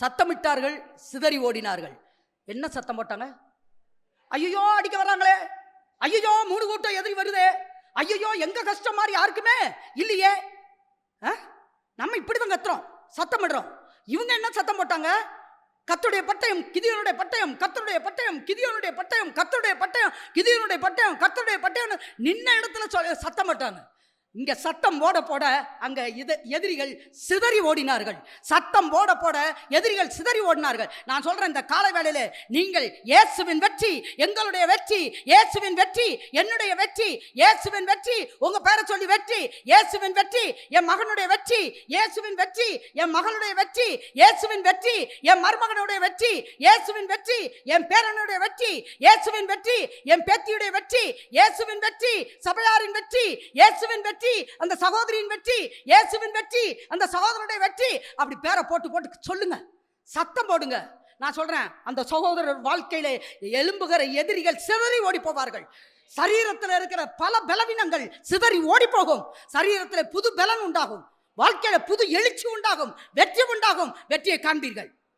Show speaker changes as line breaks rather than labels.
சத்தமிட்டார்கள் சிதறி ஓடினார்கள். என்ன சத்தம் போட்டாங்க? ஐயோ அடிக்க வர்றாங்களே. ஐயோ மூணு கூட்டம் எதிரி வருதே. ஐயோ எங்க கஷ்டம் மாதிரி யாருக்குமே இல்லையே. ஆ? நம்ம இப்படிதான் கத்துறோம். சத்தம் பண்றோம் இவங்க என்ன சத்தம் போட்டாங்க? கத்துடைய பட்டயம் கிதியனுடைய பட்டயம் கத்தருடைய பட்டயம் கிதியனுடைய பட்டயம் கத்தருடைய பட்டயம் கிதியனுடைய பட்டயம் கத்தருடைய பட்டயம் நின்ன இடத்துல சொ- சத்தம் போட்டாங்க. இங்க சத்தம் போட போட அங்க இது எதிரிகள் சிதறி ஓடினார்கள் சத்தம் போட போட எதிரிகள் சிதறி ஓடினார்கள் நான் சொல்றேன் இந்த கால வேளையில நீங்கள் இயேசுவின் வெற்றி எங்களுடைய வெற்றி இயேசுவின் வெற்றி என்னுடைய வெற்றி இயேசுவின் வெற்றி உங்க பேரை சொல்லி வெற்றி இயேசுவின் வெற்றி என் மகனுடைய வெற்றி இயேசுவின் வெற்றி என் மகளுடைய வெற்றி இயேசுவின் வெற்றி என் மருமகனுடைய வெற்றி இயேசுவின் வெற்றி என் பேரனுடைய வெற்றி இயேசுவின் வெற்றி என் பேத்தியுடைய வெற்றி இயேசுவின் வெற்றி சபையாரின் வெற்றி இயேசுவின் வெற்றி அந்த சகோதரியின் வெற்றி இயேசுவின் வெற்றி அந்த சகோதரனுடைய வெற்றி. அப்படி பேரை போட்டு போட்டு சொல்லுங்க. சத்தம் போடுங்க. நான் சொல்றேன் அந்த சகோதரர் வாழ்க்கையில எலும்புகிற எதிரிகள் சிதறி ஓடி போவார்கள் சரீரத்தில் இருக்கிற பல பலவீனங்கள் சிதறி ஓடி போகும் சரீரத்தில் புது பலன் உண்டாகும். வாழ்க்கையில புது எழுச்சி உண்டாகும். வெற்றி உண்டாகும். வெற்றியை காண்பீர்கள்.